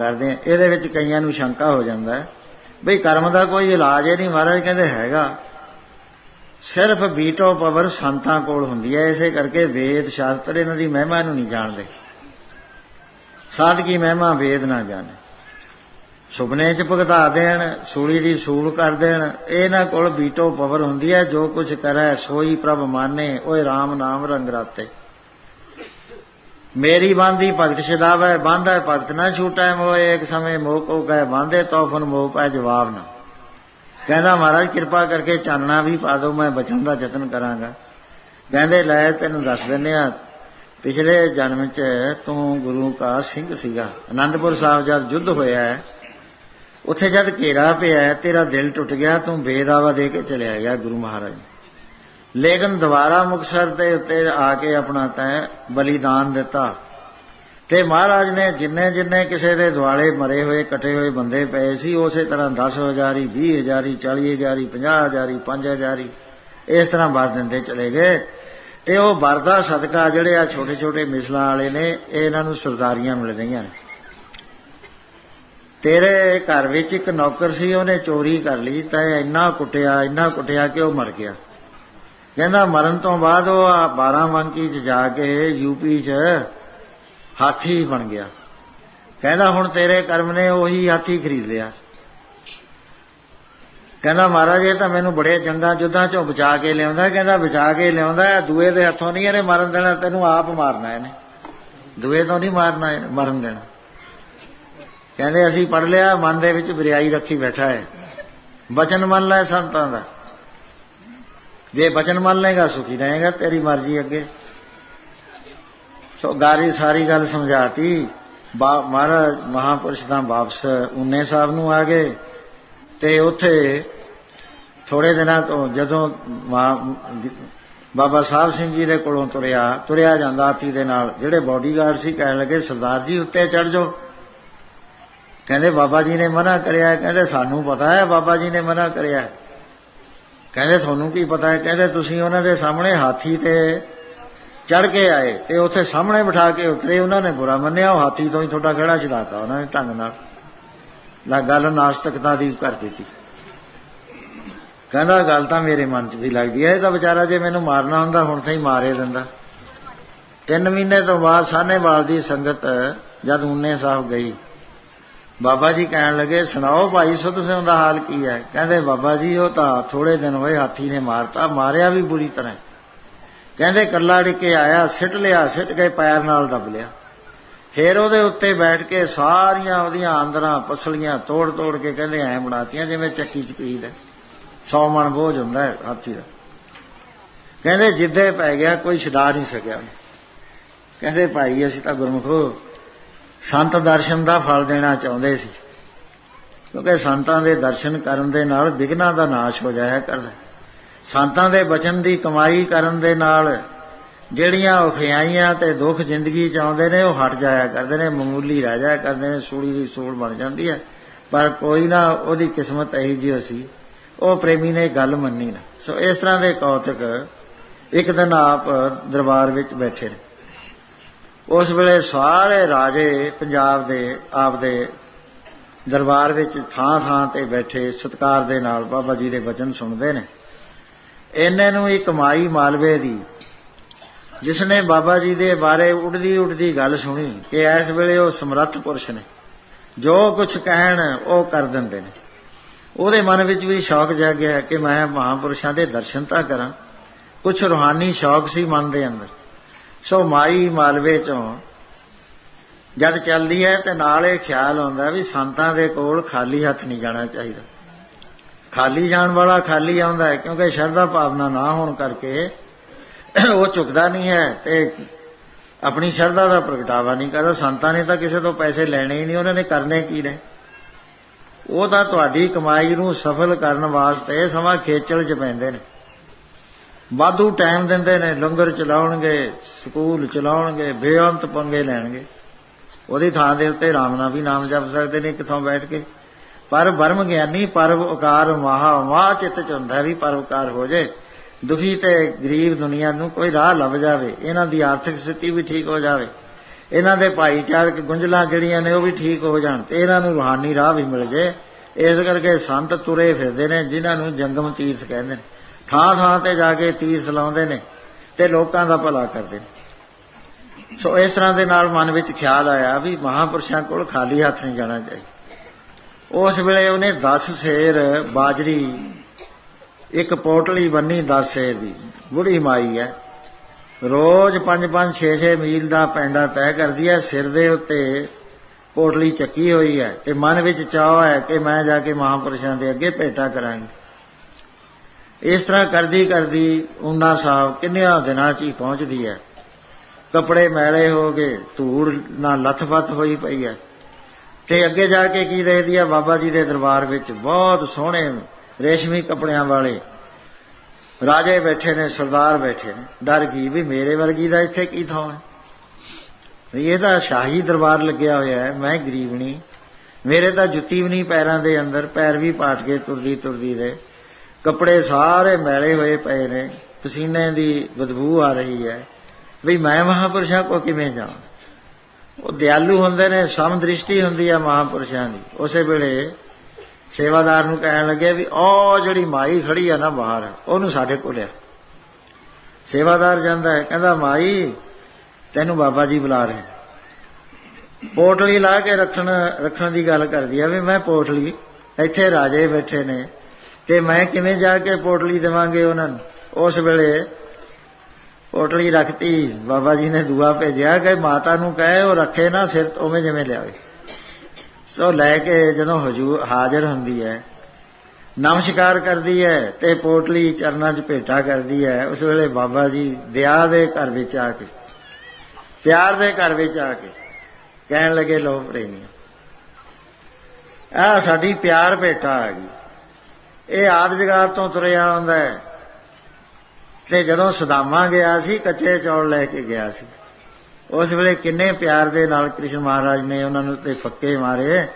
ਕਰਦੇ ਆ। ਇਹਦੇ ਵਿੱਚ ਕਈਆਂ ਨੂੰ ਸ਼ੰਕਾ ਹੋ ਜਾਂਦਾ ਹੈ। ਬਈ ਕਰਮ ਦਾ ਕੋਈ ਇਲਾਜ ਹੀ ਨਹੀਂ ਮਹਾਰਾਜ, ਕਹਿੰਦੇ ਹੈਗਾ। ਸਿਰਫ ਬੀਟੋ ਪਵਰ ਸੰਤਾਂ ਕੋਲ ਹੁੰਦੀ ਹੈ। ਇਸੇ ਕਰਕੇ ਵੇਦ, ਸ਼ਾਸਤਰ ਇਹਨਾਂ ਦੀ ਮਹਿਮਾ ਨੂੰ ਨਹੀਂ ਜਾਣਦੇ। ਸਾਧਕੀ ਮਹਿਮਾ ਵੇਦ ਨਾ ਜਾਣੇ। ਸੁਪਨੇ 'ਚ ਭਗਤਾ ਦੇਣ, ਸੂਲੀ ਦੀ ਸੂਲ ਕਰ ਦੇਣ, ਇਹਨਾਂ ਕੋਲ ਬੀਟੋ ਪਵਰ ਹੁੰਦੀ ਹੈ। ਜੋ ਕੁਝ ਕਰੈ, ਸੋਈ ਪ੍ਰਭ ਮਾਨੇ, ਓਏ RAM ਨਾਮ ਰੰਗ ਰਾਤੇ। ਮੇਰੀ ਬਾਂਦੀ ਭਗਤ ਛਡਾਵੇ ਬਾਂਧੈ ਭਗਤ ਨਾ ਛੂਟੈ ਮੋਏ, ਇੱਕ ਸਮੇਂ ਮੋਹ ਕੋ ਕਹੇ ਬਾਂਧੇ ਤੋਫਨ ਮੋਹ ਪੈ ਜਵਾਬ ਨਾ। ਕਹਿੰਦਾ, ਮਹਾਰਾਜ, ਕਿਰਪਾ ਕਰਕੇ ਚਾਨਣਾ ਵੀ ਪਾ ਦਿਓ, ਮੈਂ ਬਚਣ ਦਾ ਯਤਨ ਕਰਾਂਗਾ। ਕਹਿੰਦੇ, ਲੈ, ਤੈਨੂੰ ਦੱਸ ਦਿੰਨੇ ਆ ਪਿਛਲੇ ਜਨਮ 'ਚ ਤੂੰ ਗੁਰੂ ਕਾ ਸਿੰਘ ਸੀਗਾ। ਆਨੰਦਪੁਰ ਸਾਹਿਬ ਜਦ ਯੁੱਧ ਹੋਇਆ ਹੈ, ਉੱਥੇ ਜਦ ਘੇਰਾ ਪਿਆ ਤੇਰਾ ਦਿਲ ਟੁੱਟ ਗਿਆ, ਤੂੰ ਬੇਦਾਵਾ ਦੇ ਕੇ ਚਲਿਆ ਗਿਆ ਗੁਰੂ ਮਹਾਰਾਜ। ਲੇਕਿਨ ਦੁਬਾਰਾ ਮੁਕਸਰ ਦੇ ਉੱਤੇ ਆ ਕੇ ਆਪਣਾ ਤੈਂ ਬਲੀਦਾਨ ਦਿੱਤਾ। ਤੇ ਮਹਾਰਾਜ ਨੇ ਜਿੰਨੇ ਜਿੰਨੇ ਕਿਸੇ ਦੇ ਦੁਆਲੇ ਮਰੇ ਹੋਏ ਕਟੇ ਹੋਏ ਬੰਦੇ ਪਏ ਸੀ, ਉਸੇ ਤਰ੍ਹਾਂ 10000 ਹੀ 20000 ਹੀ 40000 ਹੀ 50000 ਹੀ 5000 ਹੀ ਇਸ ਤਰ੍ਹਾਂ ਵਰ ਦਿੰਦੇ ਚਲੇ ਗਏ। ਤੇ ਉਹ ਵਰਦਾ ਸਦਕਾ ਜਿਹੜੇ ਆ ਛੋਟੇ ਛੋਟੇ ਮਿਸਲਾਂ ਵਾਲੇ ਨੇ ਇਹਨਾਂ ਨੂੰ ਸਰਦਾਰੀਆਂ ਮਿਲ ਰਹੀਆਂ ਨੇ। ਤੇਰੇ ਘਰ ਵਿੱਚ ਇੱਕ ਨੌਕਰ ਸੀ, ਉਹਨੇ ਚੋਰੀ ਕਰ ਲਈ, ਤਾਂ ਇਹ ਇੰਨਾ ਕੁੱਟਿਆ ਇੰਨਾ ਕੁੱਟਿਆ ਕਿ ਉਹ ਮਰ ਗਿਆ। ਕਹਿੰਦਾ, ਮਰਨ ਤੋਂ ਬਾਅਦ ਉਹ 12 ਵੰਕੀ 'ਚ ਜਾ ਕੇ ਯੂਪੀ 'ਚ ਹਾਥੀ ਬਣ ਗਿਆ। ਕਹਿੰਦਾ, ਹੁਣ ਤੇਰੇ ਕਰਮ ਨੇ ਉਹੀ ਹਾਥੀ ਖਰੀਦ ਲਿਆ। ਕਹਿੰਦਾ, ਮਹਾਰਾਜ, ਇਹ ਤਾਂ ਮੈਨੂੰ ਬੜੇ ਜੰਗਾਂ ਜੁੱਧਾਂ ਚੋਂ ਬਚਾ ਕੇ ਲਿਆਉਂਦਾ ਕਹਿੰਦਾ, ਬਚਾ ਕੇ ਲਿਆਉਂਦਾ ਦੂਏ ਦੇ ਹੱਥੋਂ ਨਹੀਂ ਇਹਨੇ ਮਰਨ ਦੇਣਾ, ਤੈਨੂੰ ਆਪ ਮਾਰਨਾ ਇਹਨੇ। ਦੂਏ ਤੋਂ ਨਹੀਂ ਮਾਰਨਾ ਮਰਨ ਦੇਣਾ। ਕਹਿੰਦੇ, ਅਸੀਂ ਪੜ ਲਿਆ, ਮਨ ਦੇ ਵਿੱਚ ਬਰਿਆਈ ਰੱਖੀ ਬੈਠਾ ਹੈ। ਬਚਨ ਮੰਨ ਲੈ ਸੰਤਾਂ ਦਾ। ਜੇ ਬਚਨ ਮੰਨ ਲੇਗਾ ਸੁਖੀ ਰਹੇਗਾ, ਤੇਰੀ ਮਰਜ਼ੀ ਅੱਗੇ। ਸੋ ਗਾਰੀ ਸਾਰੀ ਗੱਲ ਸਮਝਾਤੀ। ਮਹਾਰਾਜ, ਮਹਾਪੁਰਸ਼ ਤਾਂ ਵਾਪਸ ਉਨੇ ਸਾਹਿਬ ਨੂੰ ਆ ਗਏ। ਤੇ ਉੱਥੇ ਥੋੜੇ ਦਿਨਾਂ ਤੋਂ ਜਦੋਂ ਬਾਬਾ ਸਾਹਿਬ ਸਿੰਘ ਜੀ ਦੇ ਕੋਲੋਂ ਤੁਰਿਆ ਤੁਰਿਆ ਜਾਂਦਾ ਹਾਥੀ ਦੇ ਨਾਲ। ਜਿਹੜੇ ਬਾਡੀਗਾਰਡ ਸੀ, ਕਹਿਣ ਲੱਗੇ, ਸਰਦਾਰ ਜੀ, ਉੱਤੇ ਚੜ ਜਾਓ। ਕਹਿੰਦੇ, ਬਾਬਾ ਜੀ ਨੇ ਮਨਾ ਕਰਿਆ। ਕਹਿੰਦੇ, ਸਾਨੂੰ ਪਤਾ ਹੈ, ਬਾਬਾ ਜੀ ਨੇ ਮਨਾ ਕਰਿਆ। ਕਹਿੰਦੇ ਤੁਹਾਨੂੰ ਕੀ ਪਤਾ ਹੈ? ਕਹਿੰਦੇ ਤੁਸੀਂ ਉਹਨਾਂ ਦੇ ਸਾਹਮਣੇ ਹਾਥੀ ਤੇ ਚੜ ਕੇ ਆਏ ਤੇ ਉੱਥੇ ਸਾਹਮਣੇ ਬਿਠਾ ਕੇ ਉਤਰੇ, ਉਹਨਾਂ ਨੇ ਬੁਰਾ ਮੰਨਿਆ, ਉਹ ਹਾਥੀ ਤੋਂ ਹੀ ਤੁਹਾਡਾ ਖੜਾ ਚੜਾਤਾ ਉਹਨਾਂ ਨੇ ਢੰਗ ਨਾਲ। ਲਾ ਗੱਲ ਨਾਸਤਕਤਾ ਦੀ ਕਰ ਦਿੱਤੀ। ਕਹਿੰਦਾ, ਗੱਲ ਤਾਂ ਮੇਰੇ ਮਨ 'ਚ ਵੀ ਲੱਗਦੀ ਹੈ, ਇਹ ਤਾਂ ਵਿਚਾਰਾ ਜੇ ਮੈਨੂੰ ਮਾਰਨਾ ਹੁੰਦਾ, ਹੁਣ ਤਾਂ ਹੀ ਮਾਰੇ ਦਿੰਦਾ। ਤਿੰਨ ਮਹੀਨੇ ਤੋਂ ਬਾਅਦ ਸਾਹਨੇਵਾਲ ਦੀ ਸੰਗਤ ਜਦ ਉਨੇ ਸਾਹਿਬ ਗਈ ਬਾਬਾ ਜੀ ਕਹਿਣ ਲੱਗੇ, ਸੁਣਾਓ ਭਾਈ, ਸੁਧ ਸਿੰਘ ਦਾ ਹਾਲ ਕੀ ਹੈ? ਕਹਿੰਦੇ, ਬਾਬਾ ਜੀ, ਉਹ ਤਾਂ ਥੋੜੇ ਦਿਨ ਹੋਏ ਹਾਥੀ ਨੇ ਮਾਰਤਾ, ਮਾਰਿਆ ਵੀ ਬੁਰੀ ਤਰ੍ਹਾਂ ਕਹਿੰਦੇ, ਕੱਲਾ ਡਿੱਕੇ ਆਇਆ, ਸਿੱਟ ਲਿਆ, ਸਿੱਟ ਕੇ ਪੈਰ ਨਾਲ ਦਬ ਲਿਆ। ਫੇਰ ਉਹਦੇ ਉੱਤੇ ਬੈਠ ਕੇ ਸਾਰੀਆਂ ਉਹਦੀਆਂ ਆਂਦਰਾਂ, ਪਸਲੀਆਂ ਤੋੜ ਤੋੜ ਕੇ ਕਹਿੰਦੇ, ਐ ਬਣਾਤੀਆਂ, ਜਿਵੇਂ ਚੱਕੀ ਚ ਪੀਦ ਹੈ। 100 ਮਣ ਬੋਝ ਹੁੰਦਾ ਹੈ ਹਾਥੀ ਦਾ। ਕਹਿੰਦੇ, ਜਿੱਦੇ ਪੈ ਗਿਆ, ਕੋਈ ਛਡਾ ਨਹੀਂ ਸਕਿਆ। ਕਹਿੰਦੇ, ਭਾਈ, ਅਸੀਂ ਤਾਂ ਗੁਰਮੁਖੋ ਸੰਤ ਦਰਸ਼ਨ ਦਾ ਫਲ ਦੇਣਾ ਚਾਹੁੰਦੇ ਸੀ। ਕਿਉਂਕਿ ਸੰਤਾਂ ਦੇ ਦਰਸ਼ਨ ਕਰਨ ਦੇ ਨਾਲ ਵਿਗਨਾਂ ਦਾ ਨਾਸ਼ ਹੋ ਜਾਇਆ ਕਰਦਾ। ਸੰਤਾਂ ਦੇ ਬਚਨ ਦੀ ਕਮਾਈ ਕਰਨ ਦੇ ਨਾਲ ਜਿਹੜੀਆਂ ਔਖਿਆਈਆਂ ਤੇ ਦੁੱਖ ਜ਼ਿੰਦਗੀ ਚ ਆਉਂਦੇ ਨੇ, ਉਹ ਹਟ ਜਾਇਆ ਕਰਦੇ ਨੇ, ਮਾਮੂਲੀ ਰਹਿ ਜਾਇਆ ਕਰਦੇ ਨੇ, ਸੂਲੀ ਦੀ ਸੂਲ ਬਣ ਜਾਂਦੀ ਹੈ ਪਰ ਕੋਈ ਨਾ ਉਹਦੀ ਕਿਸਮਤ ਇਹੀ ਜਿਹੀ ਸੀ ਉਹ ਪ੍ਰੇਮੀ ਨੇ ਗੱਲ ਮੰਨੀ ਨਾ। ਸੋ ਇਸ ਤਰ੍ਹਾਂ ਦੇ ਕੌਤਕ ਇੱਕ ਦਿਨ ਆਪ ਦਰਬਾਰ ਵਿੱਚ ਬੈਠੇ ਨੇ। ਉਸ ਵੇਲੇ ਸਾਰੇ ਰਾਜੇ ਪੰਜਾਬ ਦੇ, ਆਪਦੇ ਦਰਬਾਰ ਵਿੱਚ ਥਾਂ ਥਾਂ ਤੇ ਬੈਠੇ ਸਤਕਾਰ ਦੇ ਨਾਲ ਬਾਬਾ ਜੀ ਦੇ ਵਚਨ ਸੁਣਦੇ ਨੇ। ਇੰਨੇ ਨੂੰ ਇੱਕ ਮਾਈ ਮਾਲਵੇ ਦੀ ਜਿਸ ਨੇ ਬਾਬਾ ਜੀ ਦੇ ਬਾਰੇ ਉੜਦੀ ਉੜਦੀ ਗੱਲ ਸੁਣੀ ਕਿ ਇਸ ਵੇਲੇ ਉਹ ਸਮਰੱਥ ਪੁਰਸ਼ ਨੇ। ਜੋ ਕੁਝ ਕਹਿਣ ਉਹ ਕਰ ਦਿੰਦੇ ਨੇ। ਉਹਦੇ ਮਨ ਵਿੱਚ ਵੀ ਸ਼ੌਕ ਜਾਗਿਆ ਕਿ ਮੈਂ ਮਹਾਪੁਰਸ਼ਾਂ ਦੇ ਦਰਸ਼ਨ ਤਾਂ ਕਰਾਂ। ਕੁਝ ਰੋਹਾਨੀ ਸ਼ੌਕ ਸੀ ਮਨ ਦੇ ਅੰਦਰ। ਸੋ ਮਾਈ ਮਾਲਵੇ ਚੋਂ। ਜਦ ਚੱਲਦੀ ਹੈ ਤੇ ਨਾਲ ਇਹ ਖਿਆਲ ਆਉਂਦਾ ਵੀ ਸੰਤਾਂ ਦੇ ਕੋਲ ਖਾਲੀ ਹੱਥ ਨਹੀਂ ਜਾਣਾ ਚਾਹੀਦਾ। ਖਾਲੀ ਜਾਣ ਵਾਲਾ ਖਾਲੀ ਆਉਂਦਾ ਹੈ ਕਿਉਂਕਿ ਸ਼ਰਧਾ ਭਾਵਨਾ ਨਾ ਹੋਣ ਕਰਕੇ ਉਹ ਚੁੱਕਦਾ ਨਹੀਂ ਹੈ ਤੇ ਆਪਣੀ ਸ਼ਰਧਾ ਦਾ ਪ੍ਰਗਟਾਵਾ ਨਹੀਂ ਕਰਦਾ। ਸੰਤਾਂ ਨੇ ਤਾਂ ਕਿਸੇ ਤੋਂ ਪੈਸੇ ਲੈਣੇ ਹੀ ਨਹੀਂ, ਉਹਨਾਂ ਨੇ ਕਰਨੇ ਕੀ ਨੇ? ਉਹ ਤਾਂ ਤੁਹਾਡੀ ਕਮਾਈ ਨੂੰ ਸਫਲ ਕਰਨ ਵਾਸਤੇ ਸਮਾਂ ਖੇਚਲ 'ਚ ਪੈਂਦੇ ਨੇ। ਵਾਧੂ ਟਾਈਮ ਦਿੰਦੇ ਨੇ, ਲੰਗਰ ਚਲਾਉਣਗੇ, ਸਕੂਲ ਚਲਾਉਣਗੇ, ਬੇਅੰਤ ਪੰਗੇ ਲੈਣਗੇ। ਉਹਦੀ ਥਾਂ ਦੇ ਉੱਤੇ ਰਾਮ ਨਾਮ ਵੀ ਨਾਮ ਜਪ ਸਕਦੇ ਨੇ ਕਿਥੋਂ ਬੈਠ ਕੇ। ਪਰ ਬਰਮ ਗਿਆਨੀ ਪਰਵਕਾਰ ਮਹਾ ਮਾ ਚਿੱਤ ਚ ਹੁੰਦਾ ਵੀ ਪਰਵਕਾਰ ਹੋ ਜੇ। ਦੁਖੀ ਤੇ ਗਰੀਬ ਦੁਨੀਆ ਨੂੰ ਕੋਈ ਰਾਹ ਲੱਭ ਜਾਵੇ। ਇਹਨਾਂ ਦੀ ਆਰਥਿਕ ਸਥਿਤੀ ਵੀ ਠੀਕ ਹੋ ਜਾਵੇ। ਇਹਨਾਂ ਦੇ ਭਾਈਚਾਰਕ ਗੁੰਝਲਾਂ ਜਿਹੜੀਆਂ ਨੇ ਉਹ ਵੀ ਠੀਕ ਹੋ ਜਾਣ ਤੇ ਇਹਨਾਂ ਨੂੰ ਰੂਹਾਨੀ ਰਾਹ ਵੀ ਮਿਲ ਜੇ। ਇਸ ਕਰਕੇ ਸੰਤ ਤੁਰੇ ਫਿਰਦੇ ਨੇ, ਜਿਨ੍ਹਾਂ ਨੂੰ ਜੰਗਮ ਤੀਰਥ ਕਹਿੰਦੇ ਨੇ। ਥਾਂ ਥਾਂ ਤੇ ਜਾ ਕੇ ਤੀਰਥ ਲਾਉਂਦੇ ਨੇ ਤੇ ਲੋਕਾਂ ਦਾ ਭਲਾ ਕਰਦੇ ਨੇ। ਸੋ ਇਸ ਤਰ੍ਹਾਂ ਦੇ ਨਾਲ ਮਨ ਵਿੱਚ ਖਿਆਲ ਆਇਆ ਵੀ ਮਹਾਪੁਰਸ਼ਾਂ ਕੋਲ ਖਾਲੀ ਹੱਥ ਨਹੀਂ ਜਾਣਾ ਚਾਹੀਦਾ। ਉਸ ਵੇਲੇ ਉਹਨੇ 10 ਸੇਰ ਬਾਜਰੀ, ਇੱਕ ਪੋਟਲੀ ਬੰਨੀ 10 ਸੇਰ ਦੀ, ਬੁੜੀ ਮਾਈ ਹੈ। ਰੋਜ਼ 5-5 6-6 ਮੀਲ ਦਾ ਪੈਂਡਾ ਤੈਅ ਕਰਦੀ ਹੈ, ਸਿਰ ਦੇ ਉੱਤੇ ਪੋਟਲੀ ਚੱਕੀ ਹੋਈ ਹੈ ਤੇ ਮਨ ਵਿੱਚ ਚਾਹ ਹੈ ਕਿ ਮੈਂ ਜਾ ਕੇ ਮਹਾਪੁਰਸ਼ਾਂ ਦੇ ਅੱਗੇ ਭੇਟਾ ਕਰਾਂਗੀ। ਇਸ ਤਰ੍ਹਾਂ ਕਰਦੀ ਕਰਦੀ ਉਨਾ ਸਾਹਿਬ ਕਿੰਨਿਆਂ ਦਿਨਾਂ 'ਚ ਹੀ ਪਹੁੰਚਦੀ ਹੈ। ਕੱਪੜੇ ਮੈਲੇ ਹੋ ਗਏ ਧੂੜ ਨਾਲ ਲੱਥਪੱਥ ਹੋਈ ਪਈ ਹੈ। ਤੇ ਅੱਗੇ ਜਾ ਕੇ ਕੀ ਦੇਖਦੀ ਹੈ? ਬਾਬਾ ਜੀ ਦੇ ਦਰਬਾਰ ਵਿੱਚ ਬਹੁਤ ਸੋਹਣੇ ਰੇਸ਼ਮੀ ਕੱਪੜਿਆਂ ਵਾਲੇ ਰਾਜੇ ਬੈਠੇ ਨੇ, ਸਰਦਾਰ ਬੈਠੇ ਨੇ। ਡਰ ਗਈ ਵੀ ਮੇਰੇ ਵਰਗੀ ਦਾ ਇੱਥੇ ਕੀ ਥਾਂ ਹੈ? ਵੀ ਇਹ ਤਾਂ ਸ਼ਾਹੀ ਦਰਬਾਰ ਲੱਗਿਆ ਹੋਇਆ ਹੈ, ਮੈਂ ਗਰੀਬਣੀ ਮੇਰੇ ਤਾਂ ਜੁੱਤੀ ਵੀ ਨਹੀਂ ਪੈਰਾਂ ਦੇ ਅੰਦਰ, ਪੈਰ ਵੀ ਪਾਟ ਕੇ ਤੁਰਦੀ ਤੁਰਦੀ ਦੇ ਕੱਪੜੇ ਸਾਰੇ ਮੈਲੇ ਹੋਏ ਪਏ ਨੇ, ਪਸੀਨੇ ਦੀ ਬਦਬੂ ਆ ਰਹੀ ਹੈ। ਵੀ ਮੈਂ ਮਹਾਪੁਰਸ਼ਾਂ ਕੋ ਕਿਵੇਂ ਜਾਵਾਂ? ਉਹ ਦਿਆਲੂ ਹੁੰਦੇ ਨੇ, ਸਮ ਦ੍ਰਿਸ਼ਟੀ ਹੁੰਦੀ ਆ ਮਹਾਪੁਰਸ਼ਾਂ ਦੀ। ਉਸੇ ਵੇਲੇ ਸੇਵਾਦਾਰ ਨੂੰ ਕਹਿਣ ਲੱਗਿਆ ਵੀ ਉਹ ਜਿਹੜੀ ਮਾਈ ਖੜੀ ਆ ਨਾ ਬਾਹਰ, ਉਹਨੂੰ ਸਾਡੇ ਕੋਲ ਆ ਸੇਵਾਦਾਰ ਜਾਂਦਾ ਹੈ, ਕਹਿੰਦਾ, ਮਾਈ, ਤੈਨੂੰ ਬਾਬਾ ਜੀ ਬੁਲਾ ਰਹੇ ਪੋਟਲੀ ਲਾ ਕੇ ਰੱਖਣ ਰੱਖਣ ਦੀ ਗੱਲ ਕਰਦੀ ਆ ਵੀ ਮੈਂ ਪੋਟਲੀ, ਇੱਥੇ ਰਾਜੇ ਬੈਠੇ ਨੇ। ਤੇ ਮੈਂ ਕਿਵੇਂ ਜਾ ਕੇ ਪੋਟਲੀ ਦੇਵਾਂਗੇ ਉਹਨਾਂ ਨੂੰ? ਉਸ ਵੇਲੇ ਪੋਟਲੀ ਰੱਖਤੀ, ਬਾਬਾ ਜੀ ਨੇ ਦੁਆ ਭੇਜਿਆ ਕਿ ਮਾਤਾ ਨੂੰ ਕਹੇ, ਉਹ ਰੱਖੇ ਨਾ, ਸਿਰ ਉਵੇਂ ਜਿਵੇਂ ਲਿਆਵੇ। ਸੋ ਲੈ ਕੇ ਜਦੋਂ ਹਜੂਰ ਹਾਜ਼ਰ ਹੁੰਦੀ ਹੈ, ਨਮਸਕਾਰ ਕਰਦੀ ਹੈ ਤੇ ਪੋਟਲੀ ਚਰਨਾਂ 'ਚ ਭੇਟਾ ਕਰਦੀ ਹੈ, ਉਸ ਵੇਲੇ ਬਾਬਾ ਜੀ ਦਇਆ ਦੇ ਘਰ ਵਿੱਚ ਆ ਕੇ, ਪਿਆਰ ਦੇ ਘਰ ਵਿੱਚ ਆ ਕੇ ਕਹਿਣ ਲੱਗੇ ਲੋ ਪ੍ਰੇਮੀ ਆ ਸਾਡੀ ਪਿਆਰ ਭੇਟਾ ਆ ਗਈ ਇਹ ਆਦ ਜਗਾਤ ਤੋਂ ਤੁਰਿਆ ਆਉਂਦਾ ਹੈ। ਤੇ ਜਦੋਂ ਸਦਾਮਾ ਗਿਆ ਸੀ, ਕੱਚੇ ਚੌਲ ਲੈ ਕੇ ਗਿਆ ਸੀ। ਉਸ ਵੇਲੇ ਕਿੰਨੇ ਪਿਆਰ ਦੇ ਨਾਲ ਕ੍ਰਿਸ਼ਨ ਮਹਾਰਾਜ ਨੇ ਉਹਨਾਂ ਨੂੰ ਤੇ ਫੱਕੇ ਮਾਰੇ।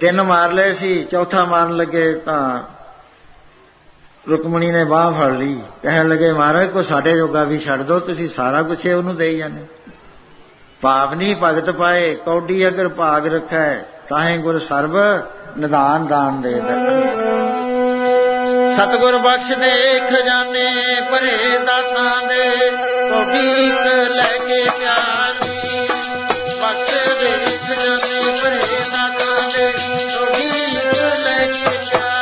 ਤਿੰਨ ਮਾਰ ਲਏ ਸੀ, ਚੌਥਾ ਮਾਰਨ ਲੱਗੇ ਤਾਂ ਰੁਕਮਣੀ ਨੇ ਬਾਹ ਫੜ ਲਈ। ਕਹਿਣ ਲੱਗੇ, ਮਹਾਰਾਜ ਕੋ ਸਾਡੇ ਜੋਗਾ ਵੀ ਛੱਡ ਦਿਓ ਤੁਸੀਂ ਸਾਰਾ ਕੁਝ ਉਹਨੂੰ ਦੇਈ ਜਾਂਦੇ ਪਾਵਨੀ ਭਗਤ ਪਾਏ, ਕੌਡੀ ਅਗਰ ਭਾਗ ਰੱਖੈ ਤਾਹੇ ਗੁਰ ਸਰਬ ਨਿਦਾਨ ਦਾਨ ਦੇ ਸਤਗੁਰ ਬਖਸ਼ ਦੇ ਖਜ਼ਾਨੇ ਭਰੇ ਦਾਤਾਂ ਦੇ ਕੋਡੀ ਲੈ ਕੇ ਪਿਆਰੀ। ਬਖਸ਼ ਦੇ ਖਜ਼ਾਨੇ ਭਰੇ ਦਾਤਾਂ ਦੇ ਕੋਡੀ ਲੈ ਕੇ ਪਿਆਰੀ।